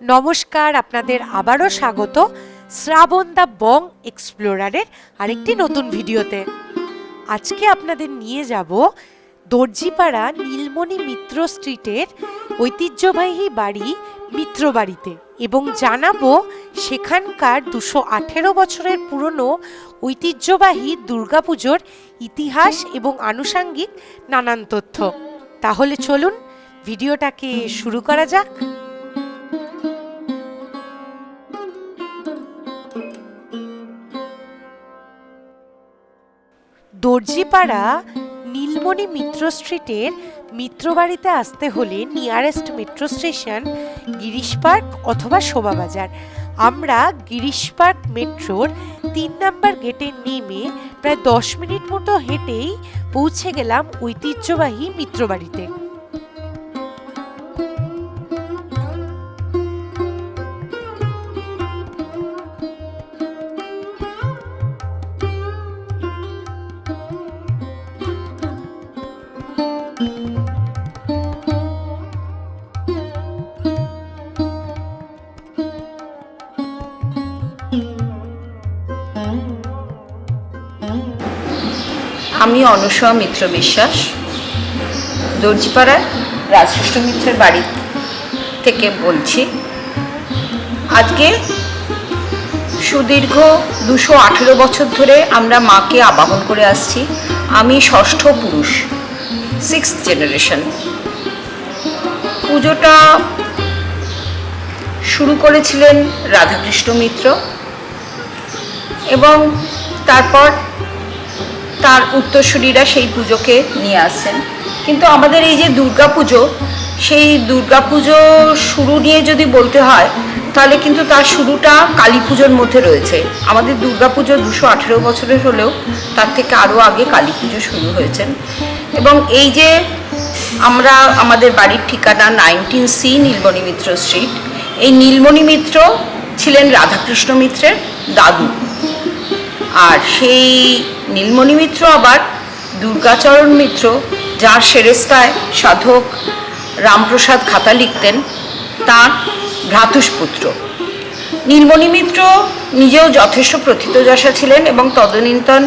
নমস্কার, আপনাদের আবারও স্বাগত শ্রাবণ দা বং এক্সপ্লোরারের আরেকটি নতুন ভিডিওতে। আজকে আপনাদের নিয়ে যাব দর্জিপাড়া নীলমণি মিত্র স্ট্রিটের ঐতিহ্যবাহী বাড়ি মিত্র বাড়িতে এবং জানাব সেখানকার দুশো আঠেরো বছরের পুরনো ঐতিহ্যবাহী দুর্গাপুজোর ইতিহাস এবং আনুষাঙ্গিক নানান তথ্য। তাহলে চলুন, ভিডিওটাকে শুরু করা যাক। দর্জিপাড়া নীলমণি মিত্র স্ট্রিটের মিত্রবাড়িতে আসতে হলে nearest metro station, Girish park অথবা শোভাবাজার আমরা গিরিশ পার্ক মেট্রোর তিন নাম্বার গেটে নেমে প্রায় দশ মিনিট মতো হেঁটেই পৌঁছে গেলাম ঐতিহ্যবাহী মিত্রবাড়িতে। আমি অনসূয়া মিত্র বিশ্বাস। দর্জিপাড়ায় রাজকৃষ্ণ মিত্রের বাড়ি থেকে বলছি। আজকে সুদীর্ঘ দুশো আঠেরো বছর ধরে আমরা মাকে আবাহন করে আসছি। আমি ষষ্ঠ পুরুষ সিক্স জেনারেশন পুজোটা শুরু করেছিলেন রাধাকৃষ্ণ মিত্র এবং তারপর তার উত্তরসূরিরা সেই পুজোকে নিয়ে আসছেন। কিন্তু আমাদের এই যে দুর্গা পুজো সেই দুর্গা পুজো শুরু নিয়ে যদি বলতে হয়, তাহলে কিন্তু তার শুরুটা কালী পুজোর মধ্যে রয়েছে। আমাদের দুর্গা পুজো দুশো আঠেরো বছরের হলেও তার থেকে আরও আগে কালী পুজো শুরু হয়েছেন এবং এই যে আমরা আমাদের বাড়ির ঠিকানা nineteen C Nilmoni Mitra street, এই নীলমণি মিত্র ছিলেন রাধাকৃষ্ণ মিত্রের দাদু। আর সেই নীলমণি মিত্র আবার দুর্গাচরণ মিত্র, যার সেরেস্তায় সাধক রামপ্রসাদ খাতা লিখতেন, তার ভ্রাতুষ্পুত্র। নীলমণি মিত্র নিজেও যথেষ্ট প্রথিতযশা ছিলেন এবং তদনীন্তন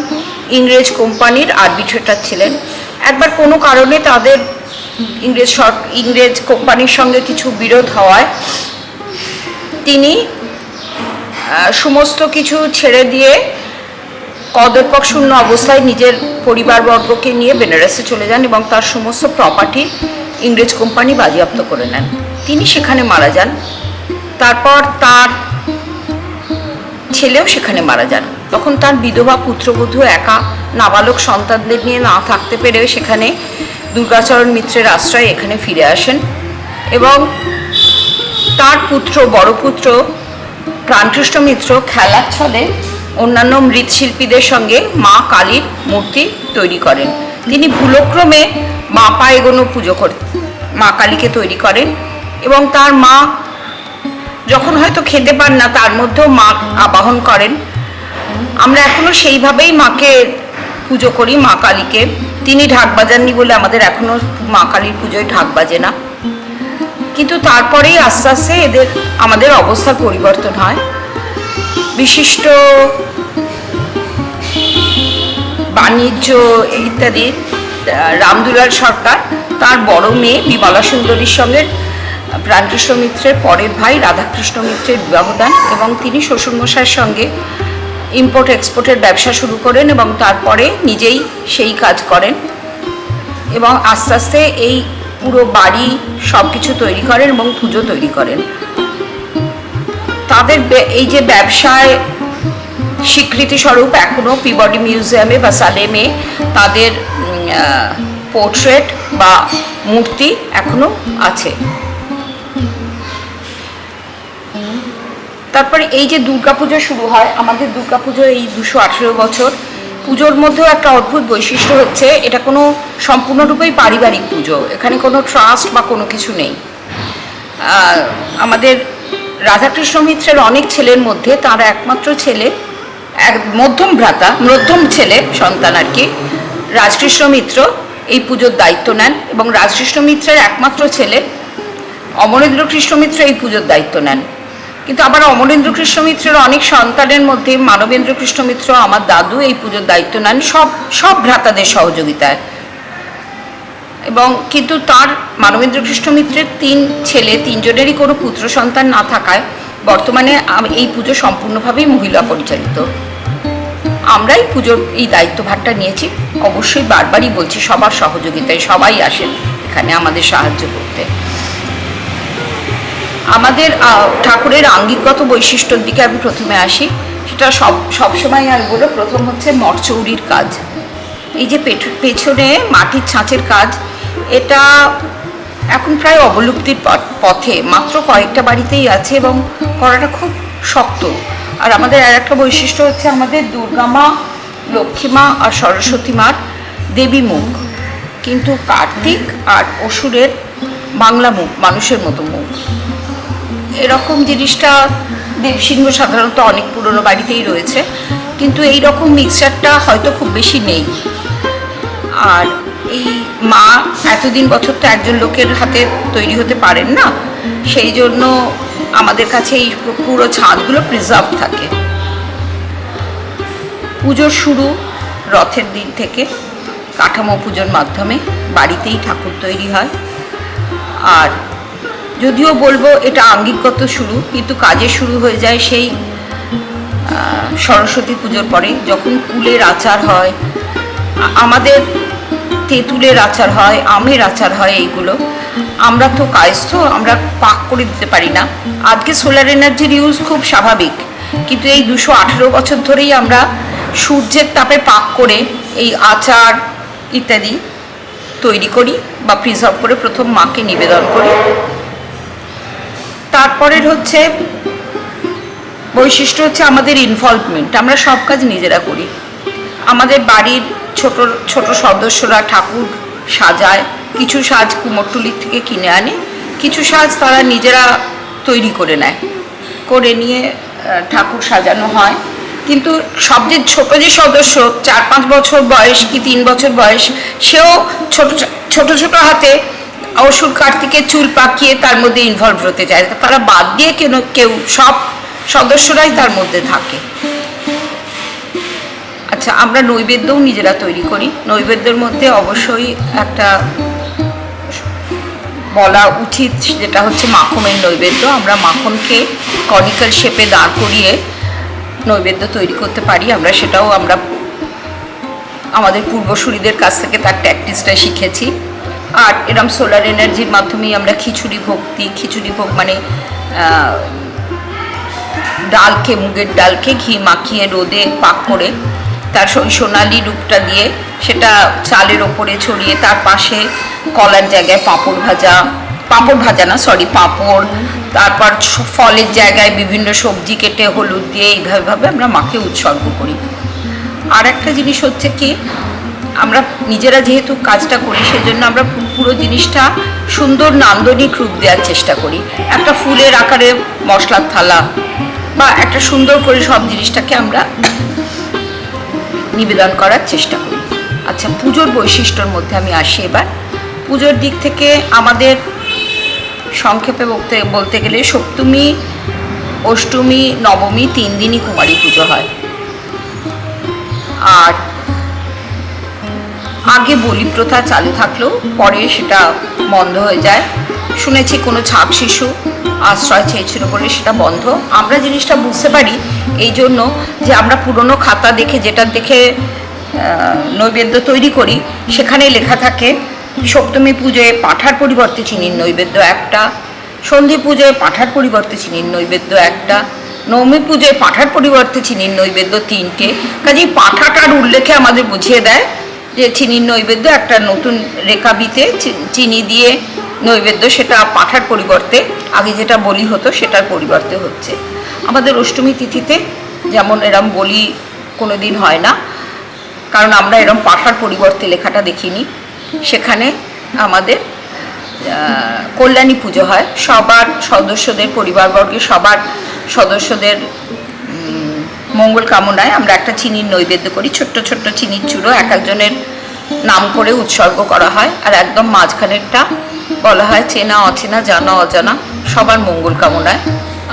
ইংরেজ কোম্পানির আরবিট্রেটার ছিলেন। একবার কোনো কারণে তাদের ইংরেজ ইংরেজ কোম্পানির সঙ্গে কিছু বিরোধ হওয়ায় তিনি সমস্ত কিছু ছেড়ে দিয়ে কদর্পক শূন্য অবস্থায় নিজের পরিবারবর্গকে নিয়ে বেনারসে চলে যান এবং তার সমস্ত প্রপার্টি ইংরেজ কোম্পানি বাজেয়াপ্ত করে নেন। তিনি সেখানে মারা যান। তারপর তার ছেলেও সেখানে মারা যান। তখন তার বিধবা পুত্রবধূ একা নাবালক সন্তানদের নিয়ে না থাকতে পেরেও সেখানে দুর্গাচরণ মিত্রের আশ্রয় এখানে ফিরে আসেন এবং তার পুত্র, বড় পুত্র প্রাণকৃষ্ণ মিত্র খেলার ছলে অন্যান্য মৃৎশিল্পীদের সঙ্গে মা কালীর মূর্তি তৈরি করেন। তিনি ভুলক্রমে মা পায়ে এগোনো পুজো করে, মা কালীকে তৈরি করেন এবং তার মা যখন হয়তো খেতে পান না, তার মধ্যেও মা আবাহন করেন। আমরা এখনও সেইভাবেই মাকে পুজো করি, মা কালীকে। তিনি ঢাক বাজাননি বলে আমাদের এখনও মা কালীর পুজোয় ঢাক বাজে না। কিন্তু তারপরেই আস্তে আস্তে এদের, আমাদের অবস্থার পরিবর্তন হয়। বিশিষ্ট বাণিজ্য ইত্যাদি রামদুলাল সরকার, তার বড় মেয়ে বিমলা সুন্দরীর সঙ্গে প্রাণকৃষ্ণ মিত্রের পরের ভাই রাধাকৃষ্ণ মিত্রের বিবাহ দেন এবং তিনি শ্বশুরমশাইয়ের সঙ্গে ইম্পোর্ট এক্সপোর্টের ব্যবসা শুরু করেন এবং তারপরে নিজেই সেই কাজ করেন এবং আস্তে আস্তে এই পুরো বাড়ি সব কিছু তৈরি করেন এবং পুজো তৈরি করেন। তাদের এই যে ব্যবসায় স্বীকৃতি স্বরূপ এখনও পিবডি মিউজিয়ামে বা সালেমে তাদের পোর্ট্রেট বা মূর্তি এখনও আছে। তারপরে এই যে দুর্গাপুজো শুরু হয়, আমাদের দুর্গাপুজো এই দুশো আঠেরো বছর। পুজোর মধ্যেও একটা অদ্ভুত বৈশিষ্ট্য হচ্ছে, এটা কোনো সম্পূর্ণরূপেই পারিবারিক পুজো, এখানে কোনো ট্রাস্ট বা কোনো কিছু নেই। আমাদের রাধাকৃষ্ণ মিত্রের অনেক ছেলের মধ্যে, তার একমাত্র ছেলে, এক মধ্যম ভ্রাতা, মধ্যম ছেলে সন্তান আর কি, রাজকৃষ্ণ মিত্র এই পুজোর দায়িত্ব নেন এবং রাজকৃষ্ণ মিত্রের একমাত্র ছেলে অমরেন্দ্র কৃষ্ণ মিত্র এই পুজোর দায়িত্ব নেন। কিন্তু আবার অমরেন্দ্র কৃষ্ণ মিত্রের অনেক সন্তানের মধ্যে মানবেন্দ্র কৃষ্ণ মিত্র, আমার দাদু এই পুজোর দায়িত্ব নেন, সব সব ভ্রাতাদের সহযোগিতায়। এবং কিন্তু তার মানবেন্দ্র কৃষ্ণ মিত্রের তিন ছেলে, তিনজনেরই কোনো পুত্র সন্তান না থাকায় বর্তমানে এই পুজো সম্পূর্ণভাবেই মহিলা পরিচালিত। আমরাই পুজোর এই দায়িত্বভারটা নিয়েছি। অবশ্যই বারবারই বলছি, সবার সহযোগিতায় সবাই আসেন এখানে আমাদের সাহায্য করতে। আমাদের ঠাকুরের আঙ্গিকগত বৈশিষ্ট্যর দিকে আমি প্রথমে আসি। সেটা সব সবসময় আমি বলব, প্রথম হচ্ছে মঠচৌরির কাজ। এই যে পেছনে মাটির ছাঁচের কাজ এটা এখন প্রায় অবলুপ্তির পথ- মাত্র কয়েকটা বাড়িতেই আছে এবং করাটা খুব শক্ত। আর আমাদের আর একটা বৈশিষ্ট্য হচ্ছে আমাদের দুর্গা মা, লক্ষ্মী মা আর সরস্বতী মার দেবী মুখ। কিন্তু কার্তিক আর অসুরের বাংলা মুখ, মানুষের মতো মুখ। এরকম জিনিসটা দেবসিংহ সাধারণত অনেক পুরনো বাড়িতেই রয়েছে। কিন্তু এই রকম মিক্সচারটা হয়তো খুব বেশি নেই। আর এই মা এতদিন বছর তো একজন লোকের হাতে তৈরি হতে পারেন না, সেই জন্য আমাদের কাছে এই পুরো ছাদগুলো প্রিজার্ভ থাকে। পুজোর শুরু রথের দিন থেকে, কাঠামো পুজোর মাধ্যমে বাড়িতেই ঠাকুর তৈরি হয়। আর যদিও বলব এটা আঙ্গিকগত শুরু, কিন্তু কাজে শুরু হয়ে যায় সেই সরস্বতী পুজোর পরে, যখন কুলের আচার হয়। আমাদের তেঁতুলের আচার হয়, আমের আচার হয় এইগুলো। আমরা তো কায়স্থ, আমরা পাক করে দিতে পারি না। আজকে সোলার এনার্জির ইউজ খুব স্বাভাবিক। কিন্তু এই দুশো আঠেরো বছর ধরেই আমরা সূর্যের তাপে পাক করে এই আচার ইত্যাদি তৈরি করি বা প্রিজার্ভ করে প্রথম মাকে নিবেদন করি। তারপরের হচ্ছে বৈশিষ্ট্য হচ্ছে আমাদের ইনভলভমেন্ট আমরা সব কাজ নিজেরা করি। আমাদের বাড়ির ছোট ছোট সদস্যরা ঠাকুর সাজায়, কিছু সাজ কুমোরটুলির থেকে কিনে আনে, কিছু সাজ তারা নিজেরা তৈরি করে নেয়, করে নিয়ে ঠাকুর সাজানো হয়। কিন্তু সবচেয়ে ছোট যে সদস্য, চার পাঁচ বছর বয়স কি তিন বছর বয়স, সেও ছোট ছোট ছোট হাতে অসুর কার্তিকের চুল পাকিয়ে তার মধ্যে ইনভলভ হতে চায়। তারা বাদ দিয়ে কেন, কেউ, সব সদস্যরাই তার মধ্যে থাকে। আচ্ছা আমরা নৈবেদ্যও নিজেরা তৈরি করি। নৈবেদ্যের মধ্যে অবশ্যই একটা বলা উচিত যেটা হচ্ছে মাখনের নৈবেদ্য। আমরা মাখনকে কনিক্যাল শেপে দাঁড় করিয়ে নৈবেদ্য তৈরি করতে পারি। আমরা সেটাও আমরা আমাদের পূর্বসূরিদের কাছ থেকে তার ট্যাকটিসটা শিখেছি। আর এরম সোলার এনার্জির মাধ্যমেই আমরা খিচুড়ি ভক্তি খিচুড়ি ভোগ মানে ডালকে, মুগের ডালকে ঘি মাখিয়ে রোদে পাক করে তার ওই সোনালি রূপটা দিয়ে সেটা চালের ওপরে ছড়িয়ে তার পাশে কলার জায়গায় পাঁপড় ভাজা পাঁপড় ভাজা না সরি পাঁপড়। তারপর ফলের জায়গায় বিভিন্ন সবজি কেটে হলুদ দিয়ে এইভাবে ভাবে আমরা মাকে উৎসর্গ করি। আর একটা জিনিস হচ্ছে কি, আমরা নিজেরা যেহেতু কাজটা করি, সেজন্য আমরা পুরো জিনিসটা সুন্দর নান্দনিক রূপ দেওয়ার চেষ্টা করি। একটা ফুলের আকারে মশলার থালা বা একটা সুন্দর করে সব জিনিসটাকে আমরা নিবেদন করার চেষ্টা করি। আচ্ছা পুজোর বৈশিষ্ট্যর মধ্যে আমি আসি এবার। পুজোর দিক থেকে আমাদের সংক্ষেপে বলতে বলতে গেলে সপ্তমী, অষ্টমী, নবমী তিন দিনই কুমারী পুজো হয়। আর আগে বলি প্রথা চালু থাকলেও পরে সেটা বন্ধ হয়ে যায়। শুনেছি কোনো ছাপ শিশু আশ্রয় চেয়েছিল বলে সেটা বন্ধ। আমরা জিনিসটা বুঝতে পারি এই জন্য যে আমরা পুরনো খাতা দেখে যেটা দেখে নৈবেদ্য তৈরি করি সেখানে লেখা থাকে, সপ্তমী পুজোয় পাঠার পরিবর্তে চিনির নৈবেদ্য একটা, সন্ধি পুজোয় পাঠার পরিবর্তে চিনির নৈবেদ্য একটা, নবমী পুজোয় পাঠার পরিবর্তে চিনির নৈবেদ্য তিনটে। কাজেই পাঠাটার উল্লেখে আমাদের বুঝিয়ে দেয় যে চিনির নৈবেদ্য একটা নতুন রেখাবিতে চিনি দিয়ে নৈবেদ্য সেটা পাঠার পরিবর্তে, আগে যেটা বলি হতো সেটার পরিবর্তে হচ্ছে। আমাদের অষ্টমী তিথিতে যেমন এরম বলি কোনো দিন হয় না, কারণ আমরা এরম পাঠার পরিবর্তে লেখাটা দেখিনি। সেখানে আমাদের কল্যাণী পুজো হয়। সবার সদস্যদের, পরিবারবর্গের সবার সদস্যদের মঙ্গল কামনায় আমরা একটা চিনির নৈবেদ্য করি। ছোট্ট ছোট্ট চিনির চূড়ো, এক একজনের নাম করে উৎসর্গ করা হয় আর একদম মাঝখানেরটা বলা হয় চেনা, অচেনা, জানা, অজানা, সবার মঙ্গল কামনায়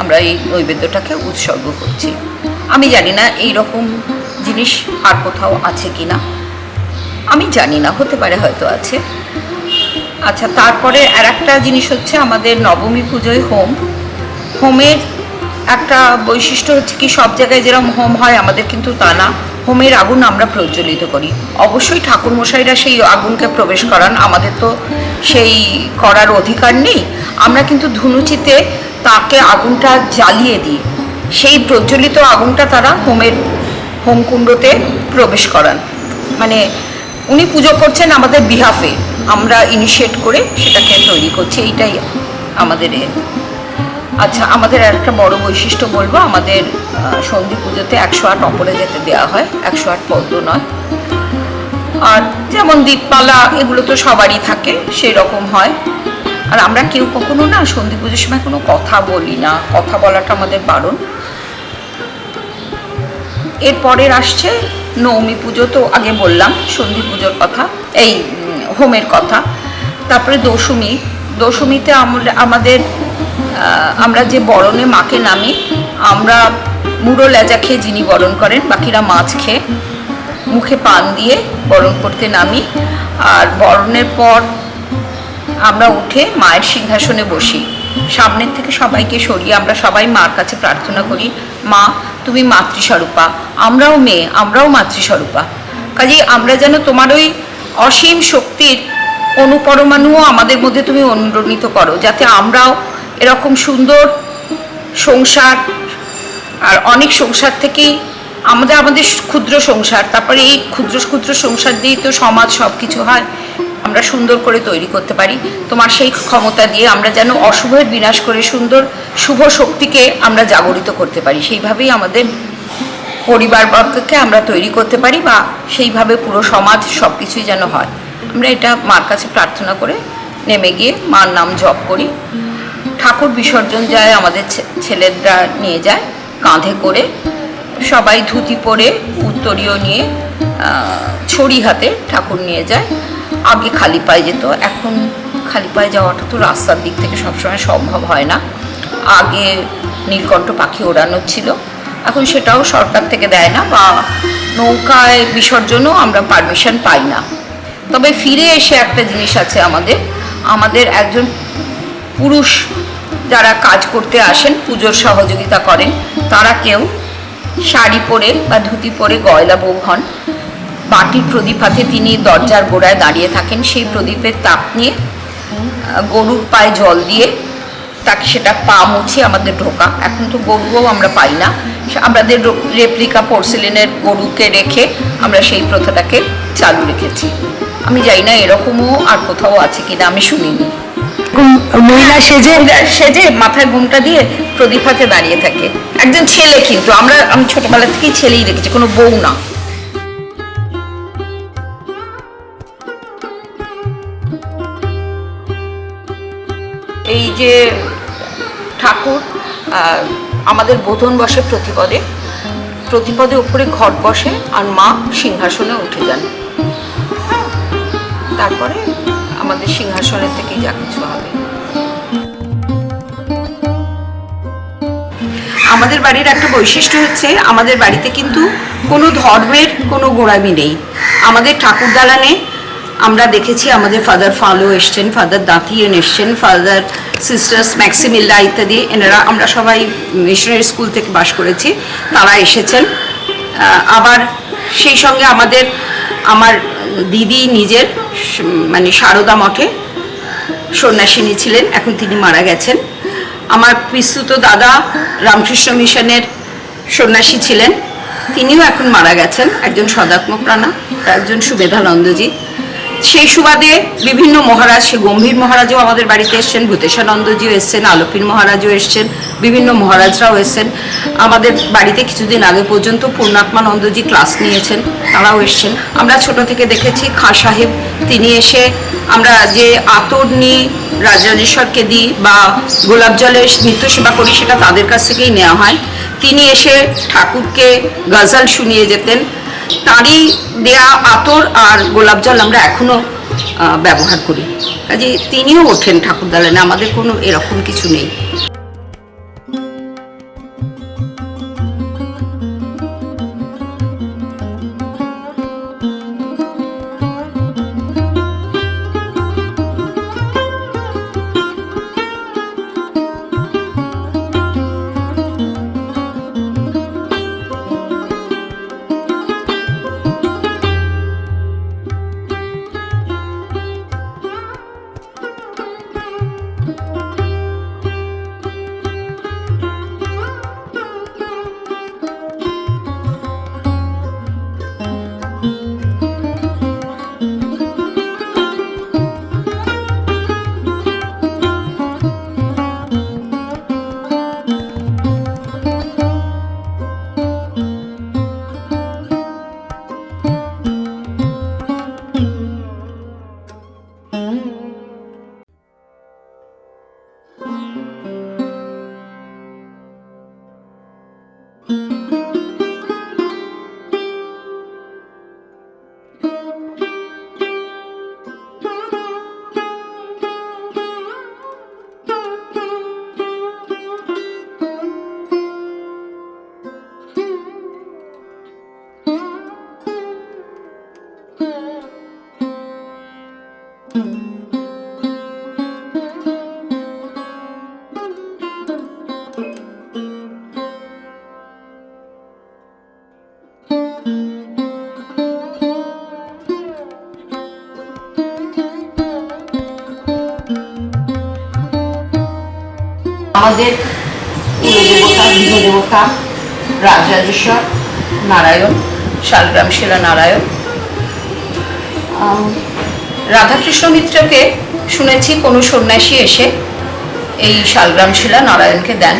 আমরা এই নৈবেদ্যটাকে উৎসর্গ করছি। আমি জানি না এই রকম জিনিস আর কোথাও আছে কি না আমি জানি না, হতে পারে হয়তো আছে। আচ্ছা তারপরে আর একটা জিনিস হচ্ছে আমাদের নবমী পুজোয় হোম। হোমের একটা বৈশিষ্ট্য হচ্ছে কি, সব জায়গায় যেরকম হোম হয়, আমাদের কিন্তু তা না। হোমের আগুন আমরা প্রজ্বলিত করি। অবশ্যই ঠাকুরমশাইরা সেই আগুনকে প্রবেশ করান। আমাদের তো সেই করার অধিকার নেই। আমরা কিন্তু ধুনুচিতে তাকে আগুনটা জ্বালিয়ে দিই। সেই প্রজ্বলিত আগুনটা তারা হোমের হোমকুণ্ডতে প্রবেশ করান। মানে উনি পুজো করছেন আমাদের বিহাফে আমরা ইনিশিয়েট করে সেটাকে তৈরি করছি। এইটাই আমাদের। আচ্ছা আমাদের একটা বড় বৈশিষ্ট্য বলব, আমাদের সন্ধি পুজোতে একশো আট অপরে যেতে দেওয়া হয়, একশো আট পদ্ম নয়। আর যেমন দীপমালা, এগুলো তো সবারই থাকে সেই রকম হয়। আর আমরা কেউ কখনো না সন্ধি পুজোর সময় কোনো কথা বলি না, কথা বলাটা আমাদের বারণ। এরপরের আসছে নবমী পুজো, তো আগে বললাম সন্ধি পুজোর কথা, এই হোমের কথা। তারপরে দশমী, দশমীতে আমাদের আমরা যে বরণে মাকে নামি, আমরা মুড়ো লেজা খেয়ে যিনি বরণ করেন, বাকিরা মাছ খেয়ে মুখে পান দিয়ে বরণ করতে নামি। আর বরণের পর আমরা উঠে মায়ের সিংহাসনে বসি। সামনের থেকে সবাইকে সরিয়ে আমরা সবাই মার কাছে প্রার্থনা করি, মা, তুমি মাতৃস্বরূপা, আমরাও মেয়ে, আমরাও মাতৃস্বরূপা। কাজেই আমরা যেন তোমার ওই অসীম শক্তির অনুপরমাণুও আমাদের মধ্যে তুমি অনুরণিত করো, যাতে আমরাও এরকম সুন্দর সংসার আর অনেক সংসার থেকেই আমাদের আমাদের ক্ষুদ্র সংসার, তারপরে এই ক্ষুদ্র ক্ষুদ্র সংসার দিয়েই তো সমাজ সব কিছু হয়, আমরা সুন্দর করে তৈরি করতে পারি। তোমার সেই ক্ষমতা দিয়ে আমরা যেন অশুভের বিনাশ করে সুন্দর, শুভ শক্তিকে আমরা জাগরিত করতে পারি। সেইভাবেই আমাদের পরিবারবর্গকে আমরা তৈরি করতে পারি বা সেইভাবে পুরো সমাজ সব কিছুই যেন হয়। আমরা এটা মার কাছে প্রার্থনা করে নেমে গিয়ে মার নাম জপ করি। ঠাকুর বিসর্জন যায়, আমাদের ছেলেরা নিয়ে যায়, কাঁধে করে। সবাই ধুতি পরে উত্তরীয় নিয়ে ছড়ি হাতে ঠাকুর নিয়ে যায়। আগে খালি পায়ে যেত, এখন খালি পায়ে যাওয়াটা তো রাস্তার দিক থেকে সবসময় সম্ভব হয় না। আগে নীলকণ্ঠ পাখি ওড়ানো ছিল, এখন সেটাও সরকার থেকে দেয় না বা নৌকায় বিসর্জনও আমরা পারমিশন পাই না। তবে ফিরে এসে একটা জিনিস আছে আমাদের। আমাদের একজন পুরুষ যারা কাজ করতে আসেন, পুজোর সহযোগিতা করেন, তারা কেউ শাড়ি পরে বা ধুতি পরে গয়লা বউ হন বাটির প্রদীপ হাতে তিনি দরজার গোড়ায় দাঁড়িয়ে থাকেন, সেই প্রদীপের তাপ নিয়ে গরুর পায়ে জল দিয়ে তাকে সেটা পা মুছে আমাদের ঢোকা। এখন তো গরুও আমরা পাই না। আমাদের রেপ্লিকা পোর্সেলিনের গরুকে রেখে আমরা সেই প্রথাটাকে চালু রেখেছি। আমি জানি না এরকমও আর কোথাও আছে কিনা, আমি শুনিনি। মহিলা সেজে সেজে মাথায় ঘুমটা দিয়ে দাঁড়িয়ে থাকে। একজন ছেলে কিন্তু, আমরা, আমি ছোটবেলা থেকেই ছেলেই দেখেছি, কোনো বউ না। এই যে ঠাকুর আমাদের বোধন বসে প্রতিপদে। প্রতিপদে উপরে ঘট বসে, আর মা সিংহাসনে উঠে যান। তারপরে আমাদের সিংহাসনের থেকেই যা কিছু হবে। আমাদের বাড়ির একটা বৈশিষ্ট্য হচ্ছে, আমাদের বাড়িতে কিন্তু কোনো ধর্মের কোনো গোড়ামি নেই। আমাদের ঠাকুর দালানে আমরা দেখেছি আমাদের ফাদার ফালো এসছেন ফাদার দাঁতিয়েন এসছেন ফাদার সিস্টার্স ম্যাক্সিমিল্লা ইত্যাদি, এনারা আমরা সবাই মিশনারি স্কুল থেকে বাস করেছি, তারা এসেছেন। আবার সেই সঙ্গে আমাদের, আমার দিদি নিজের মানে সারদা মঠে সন্ন্যাসিনী ছিলেন, এখন তিনি মারা গেছেন। আমার পিস্তুত দাদা রামকৃষ্ণ মিশনের সন্ন্যাসী ছিলেন, তিনিও এখন মারা গেছেন, একজন সদাত্মপ্রাণা একজন সুবেধানন্দজি। সেই সুবাদে বিভিন্ন মহারাজ সে গম্ভীর মহারাজও আমাদের বাড়িতে এসছেন, ভূতেশানন্দজিও এসছেন আলোপিন মহারাজও এসছেন, বিভিন্ন মহারাজরাও এসছেন। আমাদের বাড়িতে কিছুদিন আগে পর্যন্ত পূর্ণাত্মানন্দজি ক্লাস নিয়েছেন, তারাও এসছেন। আমরা ছোট থেকে দেখেছি, খাঁ সাহেব, তিনি এসে আমরা যে আতর নিই রাজরাজেশ্বরকে দিই বা গোলাপ জলের নিত্য সেবা করি, সেটা তাদের কাছ থেকেই নেওয়া হয়। তিনি এসে ঠাকুরকে গজল শুনিয়ে যেতেন তারই দেয়া আতর আর গোলাপ জল আমরা এখনও আহ, ব্যবহার করি। কাজে তিনিও ওঠেন ঠাকুর দালানে আমাদের কোনো এরকম কিছু নেই। গৃহদেবতা রাজরাজেশ্বর, নারায়ণ, শালগ্রাম শিলা নারায়ণ। রাধাকৃষ্ণ মিত্রকে শুনেছি, কোনো সন্ন্যাসী এসে এই শালগ্রাম শিলা নারায়ণকে দেন।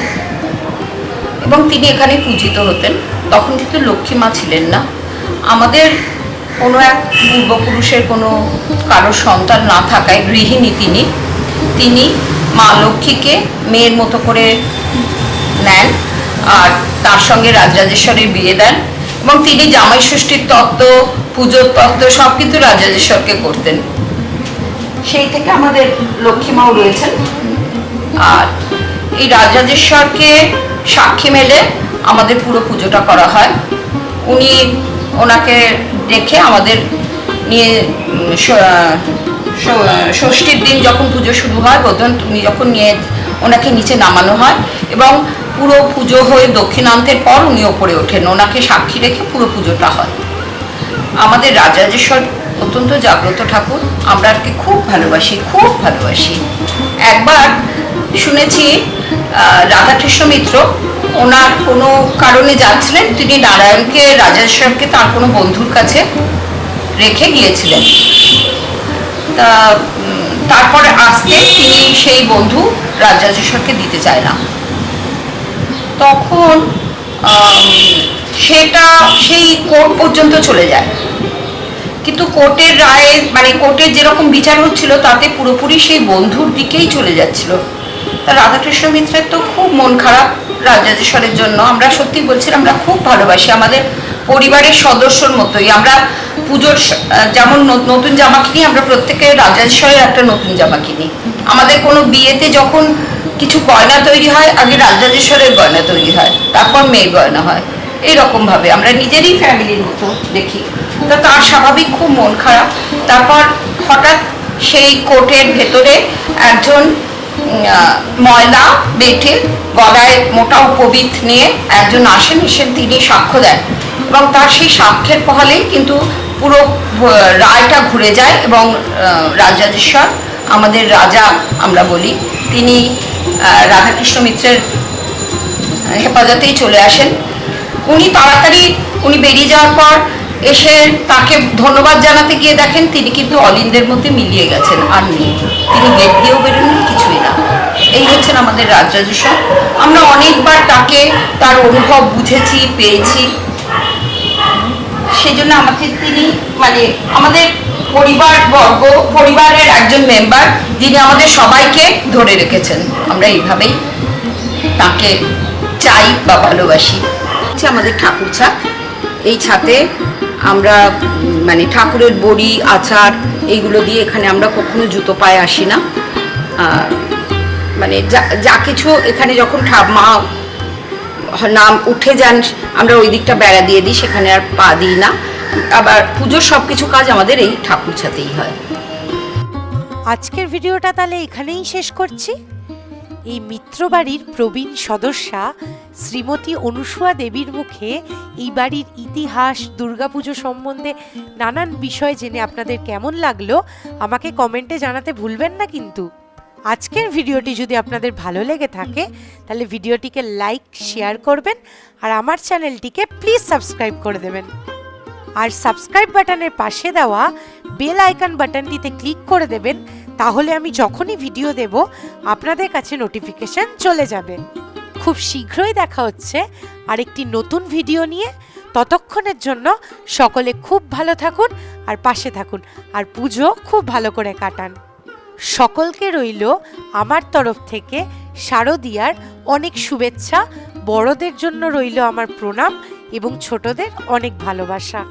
এবং তিনি এখানে পূজিত হতেন। তখন কিন্তু লক্ষ্মী মা ছিলেন না। আমাদের কোনো এক পূর্বপুরুষের কোনো কারও সন্তান না থাকায় গৃহিণী তিনি। তিনি মা লক্ষ্মীকে মেয়ের মতো করে নেন। আর তার সঙ্গে রাজরাজেশ্বরের বিয়ে দেন এবং তিনি জামাই ষষ্ঠীর তত্ত্ব পুজোর তত্ত্ব সব কিন্তু রাজরাজেশ্বরকে করতেন। সেই থেকে আমাদের লক্ষ্মীমাও রয়েছেন। আর এই রাজরাজেশ্বরকে সাক্ষী মেলে আমাদের পুরো পুজোটা করা হয়। উনি ওনাকে দেখে আমাদের নিয়ে ষষ্ঠীর দিন যখন পুজো শুরু হয় বোধন উনি যখন নিয়ে ওনাকে নিচে নামানো হয় এবং পুরো পুজো হয়ে দক্ষিণান্তের পর উনি ওপরে ওঠেন। ওনাকে সাক্ষী রেখে পুরো পুজোটা হয়। আমাদের রাজাজেশ্বর অত্যন্ত জাগ্রত ঠাকুর। আমরা আর কি খুব ভালোবাসি খুব ভালোবাসি। একবার শুনেছি রাধাকৃষ্ণ মিত্র, ওনার কোনো কারণে যাচ্ছিলেন, তিনি নারায়ণকে রাজেশ্বরকে তার কোনো বন্ধুর কাছে রেখে গিয়েছিলেন। তা তারপরে আসতে তিনি সেই বন্ধু রাজরাজেশ্বরকে দিতে চায় না। তখন সেটা সেই কোর্ট পর্যন্ত চলে যায়। কিন্তু কোর্টের রায়ে মানে কোর্টের যেরকম বিচার হচ্ছিল, তাতে পুরোপুরি সেই বন্ধুর দিকেই চলে যাচ্ছিল। তা রাধাকৃষ্ণ মিত্রের তো খুব মন খারাপ রাজরাজেশ্বরের জন্য। আমরা সত্যি বলছিলাম আমরা খুব ভালোবাসি। আমাদের পরিবারের সদস্যর মতোই। আমরা পুজোর যেমন নতুন জামা কিনি, আমরা প্রত্যেকে রাজরাজেশ্বরের একটা নতুন জামা কিনি। আমাদের কোনো বিয়েতে যখন কিছু গয়না তৈরি হয়, আগে রাজরাজেশ্বরের গয়না তৈরি হয়, তারপর মেয়ের গয়না হয়। এইরকম ভাবে আমরা নিজেরই ফ্যামিলির মতো দেখি। তো তার স্বাভাবিক খুব মন খারাপ। তারপর হঠাৎ সেই কোটের ভেতরে একজন ময়লা বেঠে গলায় মোটা উপবিত নিয়ে একজন আসেন, এসে তিনি সাক্ষ্য দেন। এবং তার সেই সাক্ষ্যের ফলেই কিন্তু পুরো রায়টা ঘুরে যায় এবং রাজরাজেশ্বর আমাদের রাজা আমরা বলি, তিনি রাধাকৃষ্ণ মিত্রের হেফাজতেই চলে আসেন। উনি তাড়াতাড়ি, উনি বেরিয়ে যাওয়ার পর এসে তাকে ধন্যবাদ জানাতে গিয়ে দেখেন তিনি কিন্তু অলিন্দের মধ্যে মিলিয়ে গেছেন, আর নেই। তিনি গেট দিয়েও বেরোননি, কিছুই না। এই হচ্ছেন আমাদের রাজরাজেশ্বর আমরা অনেকবার তাকে তার অনুভব বুঝেছি, পেয়েছি। সেই জন্য আমাকে তিনি মানে আমাদের পরিবার বর্গ পরিবারের একজন মেম্বার যিনি আমাদের সবাইকে ধরে রেখেছেন। আমরা এইভাবেই তাকে চাই বা ভালোবাসি। হচ্ছে আমাদের ঠাকুর ছাদ এই ছাতে আমরা মানে ঠাকুরের বড়ি, আচার এইগুলো দিয়ে এখানে আমরা কখনো জুতো পায়ে আসি না। মানে যা যা কিছু এখানে যখন মা নাম উঠে যান, আমরা ওই দিকটা বেড়া দিয়ে দিই, সেখানে আর পা দিই না। আবার পুজোর সব কিছু কাজ আমাদের এই ঠাকুর ছাতেই হয়। আজকের ভিডিওটা তাহলে এখানেই শেষ করছি। এই মিত্রবাড়ির প্রবীণ সদস্যা শ্রীমতী অনুসুয়া দেবীর মুখে এই বাড়ির ইতিহাস, দুর্গাপুজো সম্বন্ধে নানান বিষয় জেনে আপনাদের কেমন লাগল, আমাকে কমেন্টে জানাতে ভুলবেন না কিন্তু। আজকের ভিডিওটি যদি আপনাদের ভালো লেগে থাকে, তাহলে ভিডিওটিকে লাইক, শেয়ার করবেন আর আমার চ্যানেলটিকে প্লিজ সাবস্ক্রাইব করে দেবেন। আর সাবস্ক্রাইব বাটনের পাশে দেওয়া বেল আইকন বাটনটিতে ক্লিক করে দেবেন, তাহলে আমি যখনই ভিডিও দেব, আপনাদের কাছে নোটিফিকেশন চলে যাবে। খুব শীঘ্রই দেখা হচ্ছে আরেকটি নতুন ভিডিও নিয়ে। ততক্ষণের জন্য সকলে খুব ভালো থাকুন আর পাশে থাকুন। আর পুজো খুব ভালো করে কাটান। সকলকে রইল আমার তরফ থেকে শারদিয়ার অনেক শুভেচ্ছা। বড়দের জন্য রইল আমার প্রণাম এবং ছোটদের অনেক ভালোবাসা।